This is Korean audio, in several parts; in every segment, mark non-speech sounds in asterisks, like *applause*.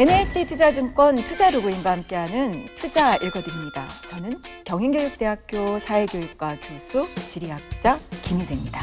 NH 투자증권 투자로그인과 함께하는 투자 읽어드립니다. 저는 경인교육대학교 사회교육과 교수 지리학자 김희재입니다.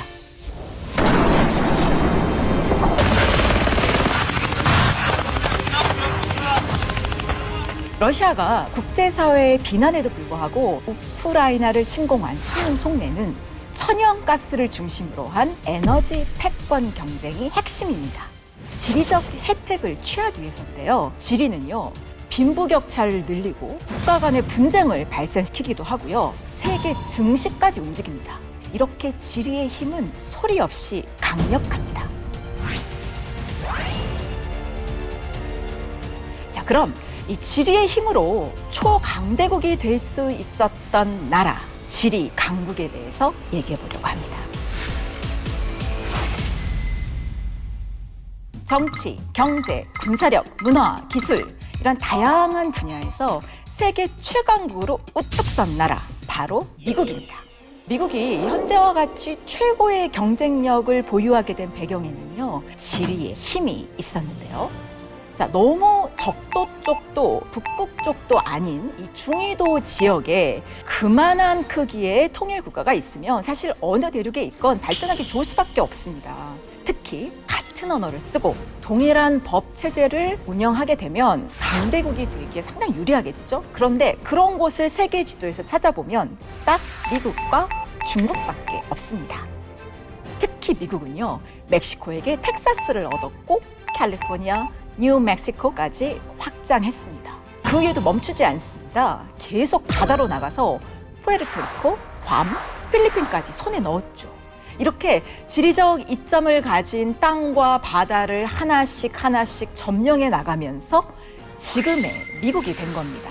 러시아가 국제사회의 비난에도 불구하고 우크라이나를 침공한 수능 속내는 천연가스를 중심으로 한 에너지 패권 경쟁이 핵심입니다. 지리적 혜택을 취하기 위해서인데요. 지리는요, 빈부격차를 늘리고 국가 간의 분쟁을 발생시키기도 하고요. 세계 증시까지 움직입니다. 이렇게 지리의 힘은 소리 없이 강력합니다. 자, 그럼 이 지리의 힘으로 초강대국이 될 수 있었던 나라, 지리 강국에 대해서 얘기해 보려고 합니다. 정치, 경제, 군사력, 문화, 기술 이런 다양한 분야에서 세계 최강국으로 우뚝 선 나라 바로 미국입니다. 미국이 현재와 같이 최고의 경쟁력을 보유하게 된 배경에는요 지리의 힘이 있었는데요. 자, 너무 적도 쪽도 북극 쪽도 아닌 이 중위도 지역에 그만한 크기의 통일 국가가 있으면 사실 어느 대륙에 있건 발전하기 좋을 수밖에 없습니다. 특히 같은 언어를 쓰고 동일한 법 체제를 운영하게 되면 강대국이 되기에 상당히 유리하겠죠. 그런데 그런 곳을 세계 지도에서 찾아보면 딱 미국과 중국밖에 없습니다. 특히 미국은요, 멕시코에게 텍사스를 얻었고 캘리포니아, 뉴멕시코까지 확장했습니다. 그 위에도 멈추지 않습니다. 계속 바다로 나가서 푸에르토리코, 괌, 필리핀까지 손에 넣었죠. 이렇게 지리적 이점을 가진 땅과 바다를 하나씩 하나씩 점령해 나가면서 지금의 미국이 된 겁니다.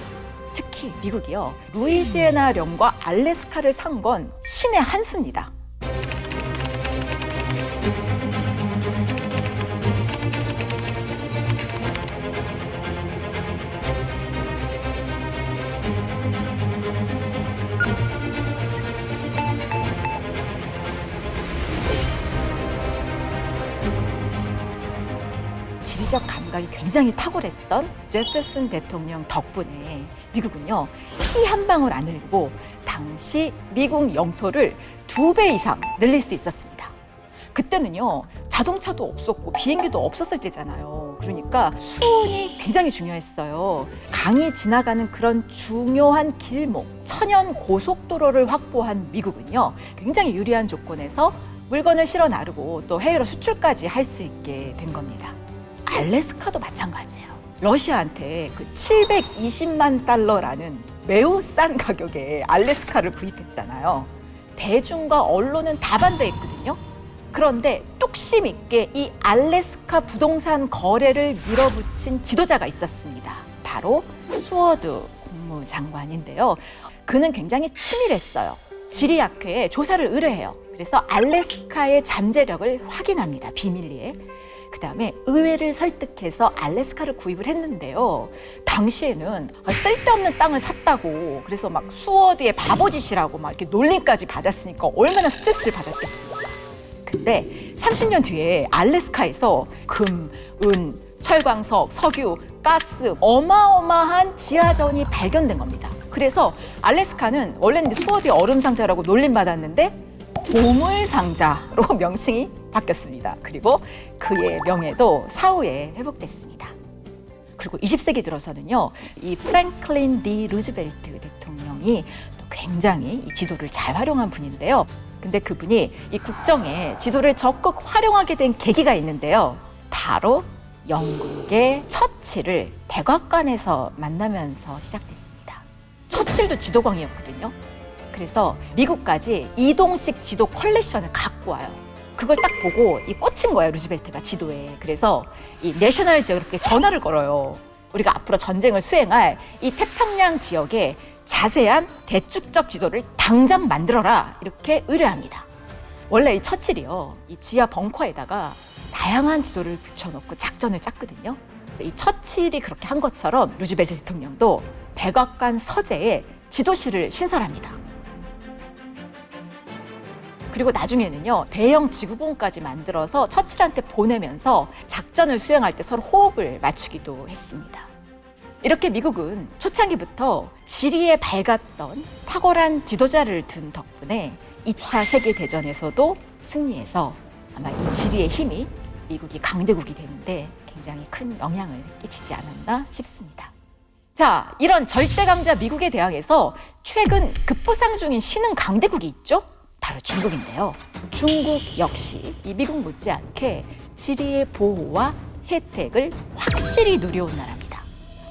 특히 미국이요. 루이지애나령과 알래스카를 산 건 신의 한 수입니다. 감각이 굉장히 탁월했던 제퍼슨 대통령 덕분에 미국은요 피 한 방울 안 흘리고 당시 미국 영토를 두 배 이상 늘릴 수 있었습니다. 그때는요 자동차도 없었고 비행기도 없었을 때잖아요. 그러니까 수운이 굉장히 중요했어요. 강이 지나가는 그런 중요한 길목, 천연 고속도로를 확보한 미국은요 굉장히 유리한 조건에서 물건을 실어 나르고 또 해외로 수출까지 할 수 있게 된 겁니다. 알래스카도 마찬가지예요. 러시아한테 그 720만 달러라는 매우 싼 가격에 알래스카를 구입했잖아요. 대중과 언론은 다 반대했거든요. 그런데 뚝심 있게 이 알래스카 부동산 거래를 밀어붙인 지도자가 있었습니다. 바로 수어드 국무장관인데요. 그는 굉장히 치밀했어요. 지리학회에 조사를 의뢰해요. 그래서 알래스카의 잠재력을 확인합니다. 비밀리에. 그 다음에 의회를 설득해서 알래스카를 구입을 했는데요. 당시에는 쓸데없는 땅을 샀다고 그래서 막 수어드의 바보짓이라고 막 이렇게 놀림까지 받았으니까 얼마나 스트레스를 받았겠습니까. 근데 30년 뒤에 알래스카에서 금, 은, 철광석, 석유, 가스 어마어마한 지하전이 발견된 겁니다. 그래서 알래스카는 원래는 수어드의 얼음 상자라고 놀림 받았는데 보물 상자로 *laughs* 명칭이 바뀌었습니다. 그리고 그의 명예도 사후에 회복됐습니다. 그리고 20세기 들어서는요, 이 프랭클린 디 루즈벨트 대통령이 또 굉장히 이 지도를 잘 활용한 분인데요. 근데 그분이 이 국정에 지도를 적극 활용하게 된 계기가 있는데요. 바로 영국의 처칠을 백악관에서 만나면서 시작됐습니다. 처칠도 지도광이었거든요. 그래서 미국까지 이동식 지도 컬렉션을 갖고 와요. 그걸 딱 보고 이 꽂힌 거예요 루즈벨트가 지도에. 그래서 이 내셔널 지오그래픽에 전화를 걸어요. 우리가 앞으로 전쟁을 수행할 이 태평양 지역에 자세한 대축적 지도를 당장 만들어라 이렇게 의뢰합니다. 원래 이 처칠이요 이 지하 벙커에다가 다양한 지도를 붙여놓고 작전을 짰거든요. 그래서 이 처칠이 그렇게 한 것처럼 루즈벨트 대통령도 백악관 서재에 지도실을 신설합니다. 그리고 나중에는요 대형 지구본까지 만들어서 처칠한테 보내면서 작전을 수행할 때 서로 호흡을 맞추기도 했습니다. 이렇게 미국은 초창기부터 지리에 밝았던 탁월한 지도자를 둔 덕분에 2차 세계대전에서도 승리해서 아마 이 지리의 힘이 미국이 강대국이 되는데 굉장히 큰 영향을 끼치지 않았나 싶습니다. 자, 이런 절대 강자 미국에 대항해서 최근 급부상 중인 신흥 강대국이 있죠? 바로 중국인데요. 중국 역시 이 미국 못지않게 지리의 보호와 혜택을 확실히 누려온 나라입니다.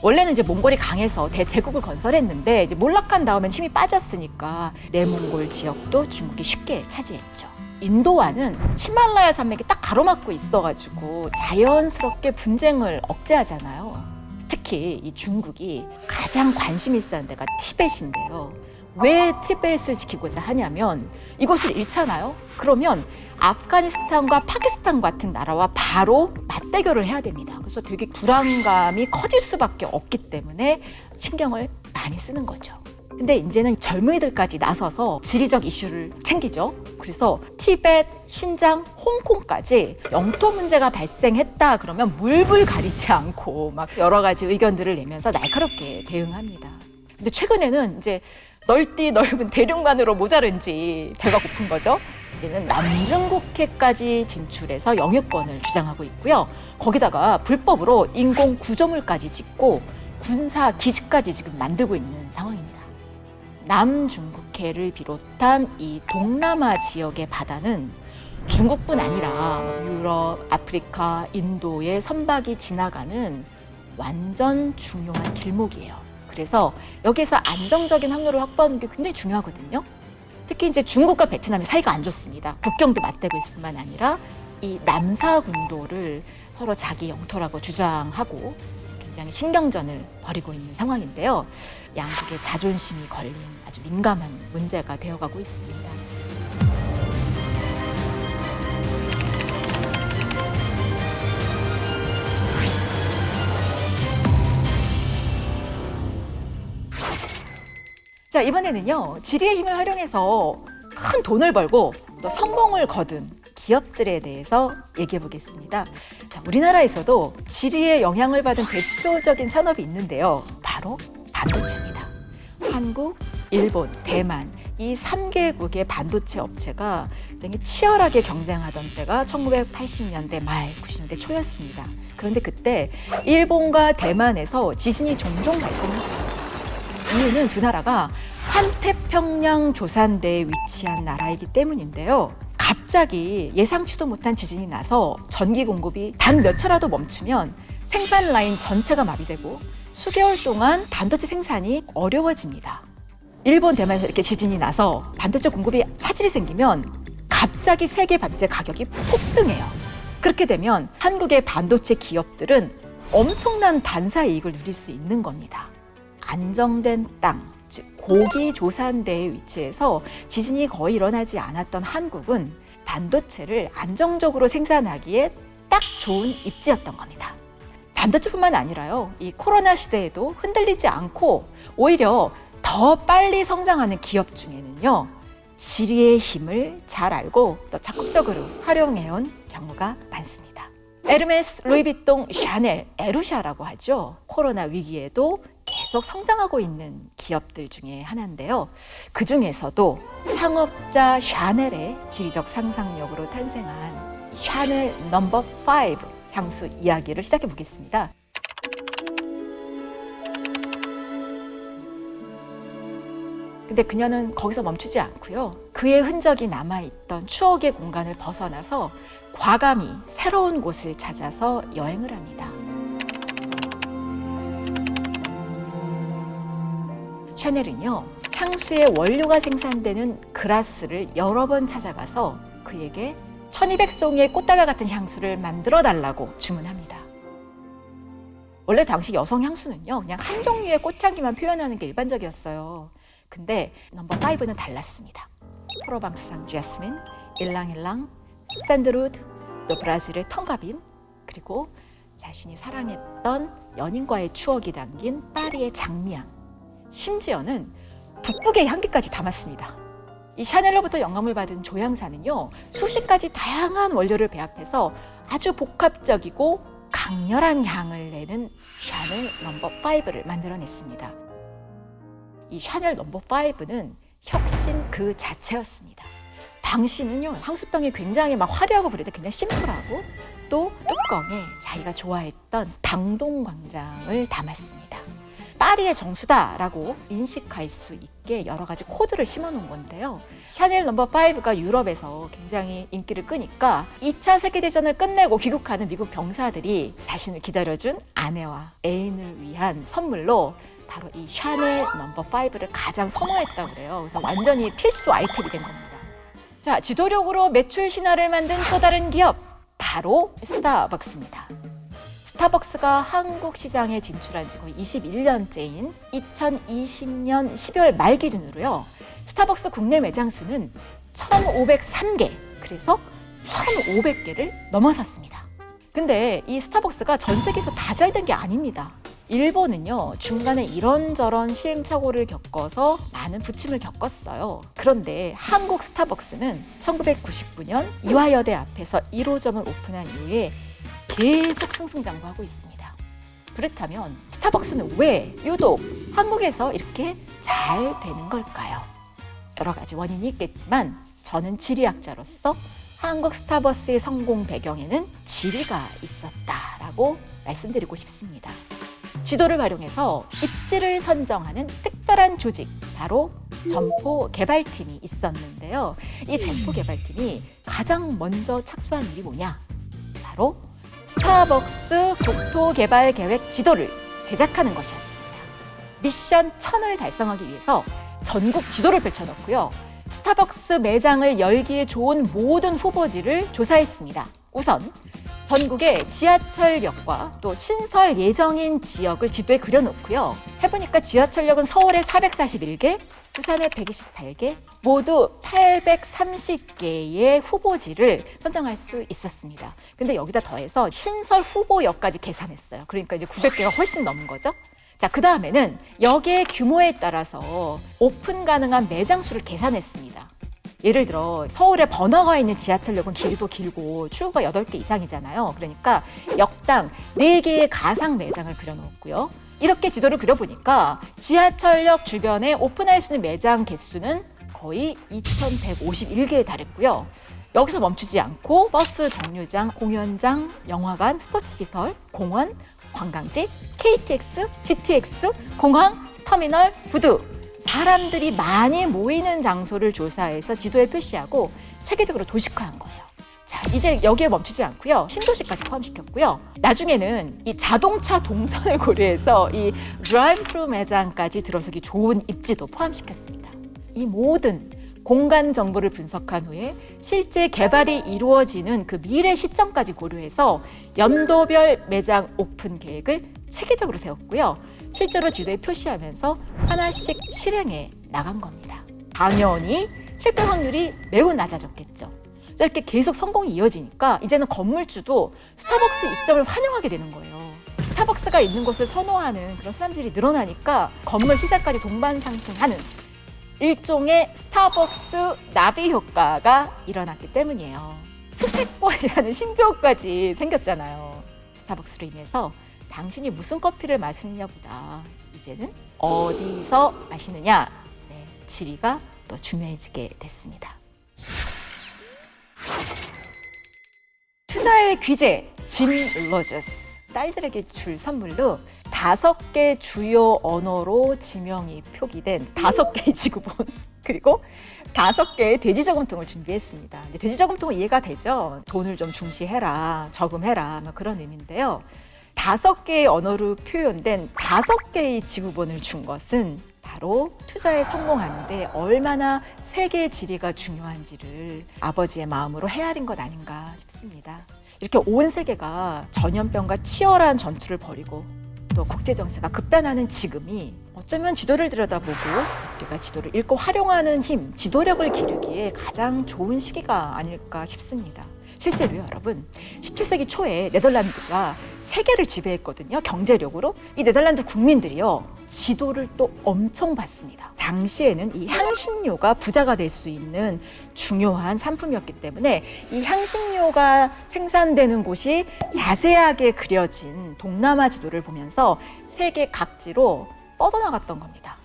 원래는 이제 몽골이 강해서 대제국을 건설했는데 이제 몰락한 다음엔 힘이 빠졌으니까 내몽골 지역도 중국이 쉽게 차지했죠. 인도와는 히말라야 산맥이 딱 가로막고 있어가지고 자연스럽게 분쟁을 억제하잖아요. 특히 이 중국이 가장 관심 있었는 데가 티벳인데요. 왜 티벳을 지키고자 하냐면 이곳을 잃잖아요. 그러면 아프가니스탄과 파키스탄 같은 나라와 바로 맞대결을 해야 됩니다. 그래서 되게 불안감이 커질 수밖에 없기 때문에 신경을 많이 쓰는 거죠. 근데 이제는 젊은이들까지 나서서 지리적 이슈를 챙기죠. 그래서 티벳, 신장, 홍콩까지 영토 문제가 발생했다 그러면 물불 가리지 않고 막 여러 가지 의견들을 내면서 날카롭게 대응합니다. 근데 최근에는 이제 넓디 넓은 대륙만으로 모자른지 배가 고픈 거죠. 이제는 남중국해까지 진출해서 영유권을 주장하고 있고요. 거기다가 불법으로 인공 구조물까지 짓고 군사 기지까지 지금 만들고 있는 상황입니다. 남중국해를 비롯한 이 동남아 지역의 바다는 중국뿐 아니라 유럽, 아프리카, 인도의 선박이 지나가는 완전 중요한 길목이에요. 그래서 여기서 안정적인 항로를 확보하는 게 굉장히 중요하거든요. 특히 이제 중국과 베트남이 사이가 안 좋습니다. 국경도 맞대고 있을 뿐만 아니라 이 남사 군도를 서로 자기 영토라고 주장하고 굉장히 신경전을 벌이고 있는 상황인데요. 양국의 자존심이 걸린 아주 민감한 문제가 되어가고 있습니다. 자, 이번에는요, 지리의 힘을 활용해서 큰 돈을 벌고 또 성공을 거둔 기업들에 대해서 얘기해 보겠습니다. 자, 우리나라에서도 지리의 영향을 받은 대표적인 산업이 있는데요. 바로 반도체입니다. 한국, 일본, 대만 이 3개국의 반도체 업체가 굉장히 치열하게 경쟁하던 때가 1980년대 말, 90년대 초였습니다. 그런데 그때 일본과 대만에서 지진이 종종 발생했습니다. 이유는 두 나라가 한태평양 조산대에 위치한 나라이기 때문인데요. 갑자기 예상치도 못한 지진이 나서 전기 공급이 단 몇 차라도 멈추면 생산 라인 전체가 마비되고 수개월 동안 반도체 생산이 어려워집니다. 일본, 대만에서 이렇게 지진이 나서 반도체 공급이 차질이 생기면 갑자기 세계 반도체 가격이 폭등해요. 그렇게 되면 한국의 반도체 기업들은 엄청난 반사 이익을 누릴 수 있는 겁니다. 안정된 땅, 즉 고기 조산대에 위치해서 지진이 거의 일어나지 않았던 한국은 반도체를 안정적으로 생산하기에 딱 좋은 입지였던 겁니다. 반도체뿐만 아니라요, 이 코로나 시대에도 흔들리지 않고 오히려 더 빨리 성장하는 기업 중에는요, 지리의 힘을 잘 알고 또 적극적으로 활용해온 경우가 많습니다. 에르메스, 루이비통, 샤넬, 에루샤라고 하죠. 코로나 위기에도 계속 성장하고 있는 기업들 중에 하나인데요. 그 중에서도 창업자 샤넬의 지리적 상상력으로 탄생한 샤넬 넘버 5 향수 이야기를 시작해 보겠습니다. 근데 그녀는 거기서 멈추지 않고요. 그의 흔적이 남아있던 추억의 공간을 벗어나서 과감히 새로운 곳을 찾아서 여행을 합니다. 샤넬은요, 향수의 원료가 생산되는 그라스를 여러 번 찾아가서 그에게 1200송이의 꽃다발 같은 향수를 만들어 달라고 주문합니다. 원래 당시 여성 향수는요, 그냥 한 종류의 꽃향기만 표현하는 게 일반적이었어요. 근데 넘버 5는 달랐습니다. 프로방스산 제스민, 일랑일랑, 샌드루드, 또 브라질의 텅가빈, 그리고 자신이 사랑했던 연인과의 추억이 담긴 파리의 장미향, 심지어는 북극의 향기까지 담았습니다. 이 샤넬로부터 영감을 받은 조향사는요 수십 가지 다양한 원료를 배합해서 아주 복합적이고 강렬한 향을 내는 샤넬 넘버 5를 만들어냈습니다. 이 샤넬 넘버 5는 혁신 그 자체였습니다. 당시는요 향수병이 굉장히 막 화려하고 그래도 굉장히 심플하고 또 뚜껑에 자기가 좋아했던 당동 광장을 담았습니다. 파리의 정수다라고 인식할 수 있게 여러 가지 코드를 심어 놓은 건데요. 샤넬 넘버 5가 유럽에서 굉장히 인기를 끄니까 2차 세계대전을 끝내고 귀국하는 미국 병사들이 자신을 기다려준 아내와 애인을 위한 선물로 바로 이 샤넬 넘버 5를 가장 선호했다고 그래요. 그래서 완전히 필수 아이템이 된 겁니다. 자, 지도력으로 매출 신화를 만든 또 다른 기업 바로 스타벅스입니다. 스타벅스가 한국 시장에 진출한 지 거의 21년째인 2020년 12월 말 기준으로요. 스타벅스 국내 매장 수는 1,503개, 그래서 1,500개를 넘어섰습니다. 근데 이 스타벅스가 전 세계에서 다 잘 된 게 아닙니다. 일본은요, 중간에 이런저런 시행착오를 겪어서 많은 부침을 겪었어요. 그런데 한국 스타벅스는 1999년 이화여대 앞에서 1호점을 오픈한 이후에 계속 승승장구하고 있습니다. 그렇다면 스타벅스는 왜 유독 한국에서 이렇게 잘 되는 걸까요? 여러 가지 원인이 있겠지만 저는 지리학자로서 한국 스타벅스의 성공 배경에는 지리가 있었다라고 말씀드리고 싶습니다. 지도를 활용해서 입지를 선정하는 특별한 조직, 바로 점포 개발팀이 있었는데요. 이 점포 개발팀이 가장 먼저 착수한 일이 뭐냐? 바로 스타벅스 국토 개발 계획 지도를 제작하는 것이었습니다. 미션 1000을 달성하기 위해서 전국 지도를 펼쳐놓고요. 스타벅스 매장을 열기에 좋은 모든 후보지를 조사했습니다. 우선 전국의 지하철역과 또 신설 예정인 지역을 지도에 그려놓고요. 해보니까 지하철역은 서울에 441개, 부산에 128개, 모두 830개의 후보지를 선정할 수 있었습니다. 근데 여기다 더해서 신설 후보역까지 계산했어요. 그러니까 이제 900개가 훨씬 넘은 거죠. 자, 그 다음에는 역의 규모에 따라서 오픈 가능한 매장 수를 계산했습니다. 예를 들어 서울에 번화가에 있는 지하철역은 길이도 길고 출구가 8개 이상이잖아요. 그러니까 역당 4개의 가상 매장을 그려놓았고요. 이렇게 지도를 그려보니까 지하철역 주변에 오픈할 수 있는 매장 개수는 거의 2,151개에 달했고요. 여기서 멈추지 않고 버스 정류장, 공연장, 영화관, 스포츠시설, 공원, 관광지, KTX, GTX, 공항, 터미널, 부두 사람들이 많이 모이는 장소를 조사해서 지도에 표시하고 체계적으로 도식화한 거예요. 자, 이제 여기에 멈추지 않고요. 신도시까지 포함시켰고요. 나중에는 이 자동차 동선을 *laughs* 고려해서 이 드라이브-스루 매장까지 들어서기 좋은 입지도 포함시켰습니다. 이 모든 공간 정보를 분석한 후에 실제 개발이 이루어지는 그 미래 시점까지 고려해서 연도별 매장 오픈 계획을 체계적으로 세웠고요. 실제로 지도에 표시하면서 하나씩 실행해 나간 겁니다. 당연히 실패 확률이 매우 낮아졌겠죠. 자, 이렇게 계속 성공이 이어지니까 이제는 건물주도 스타벅스 입점을 환영하게 되는 거예요. 스타벅스가 있는 곳을 선호하는 그런 사람들이 늘어나니까 건물 시세까지 동반 상승하는 일종의 스타벅스 나비 효과가 일어났기 때문이에요. 수세권이라는 신조어까지 생겼잖아요. 스타벅스로 인해서 당신이 무슨 커피를 마시느냐보다 이제는 어디서 마시느냐 네, 지리가 더 중요해지게 됐습니다. 투자의 귀재 짐 로저스 딸들에게 줄 선물로 다섯 개 주요 언어로 지명이 표기된 다섯 개의 지구본 그리고 다섯 개의 돼지 저금통을 준비했습니다. 돼지 저금통은 이해가 되죠. 돈을 좀 중시해라, 저금해라, 뭐 그런 의미인데요. 다섯 개의 언어로 표현된 다섯 개의 지구본을 준 것은 바로 투자에 성공하는데 얼마나 세계의 지리가 중요한지를 아버지의 마음으로 헤아린 것 아닌가 싶습니다. 이렇게 온 세계가 전염병과 치열한 전투를 벌이고 또 국제 정세가 급변하는 지금이 어쩌면 지도를 들여다보고 우리가 지도를 읽고 활용하는 힘, 지도력을 기르기에 가장 좋은 시기가 아닐까 싶습니다. 실제로요, 여러분. 17세기 초에 네덜란드가 세계를 지배했거든요, 경제력으로. 이 네덜란드 국민들이요, 지도를 또 엄청 봤습니다. 당시에는 이 향신료가 부자가 될 수 있는 중요한 상품이었기 때문에 이 향신료가 생산되는 곳이 자세하게 그려진 동남아 지도를 보면서 세계 각지로 뻗어나갔던 겁니다.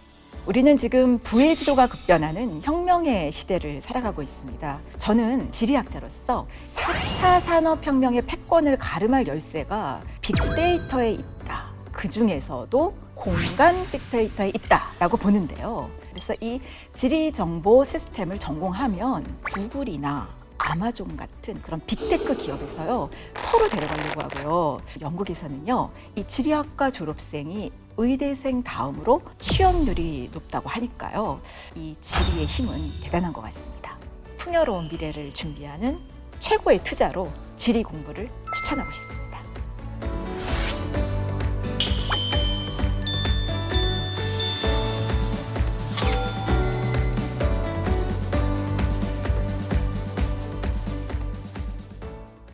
우리는 지금 부의 지도가 급변하는 혁명의 시대를 살아가고 있습니다. 저는 지리학자로서 4차 산업혁명의 패권을 가름할 열쇠가 빅데이터에 있다. 그 중에서도 공간 빅데이터에 있다라고 보는데요. 그래서 이 지리 정보 시스템을 전공하면 구글이나 아마존 같은 그런 빅테크 기업에서요 서로 데려가려고 하고요. 영국에서는요 이 지리학과 졸업생이 의대생 다음으로 취업률이 높다고 하니까요 이 지리의 힘은 대단한 것 같습니다. 풍요로운 미래를 준비하는 최고의 투자로 지리 공부를 추천하고 싶습니다.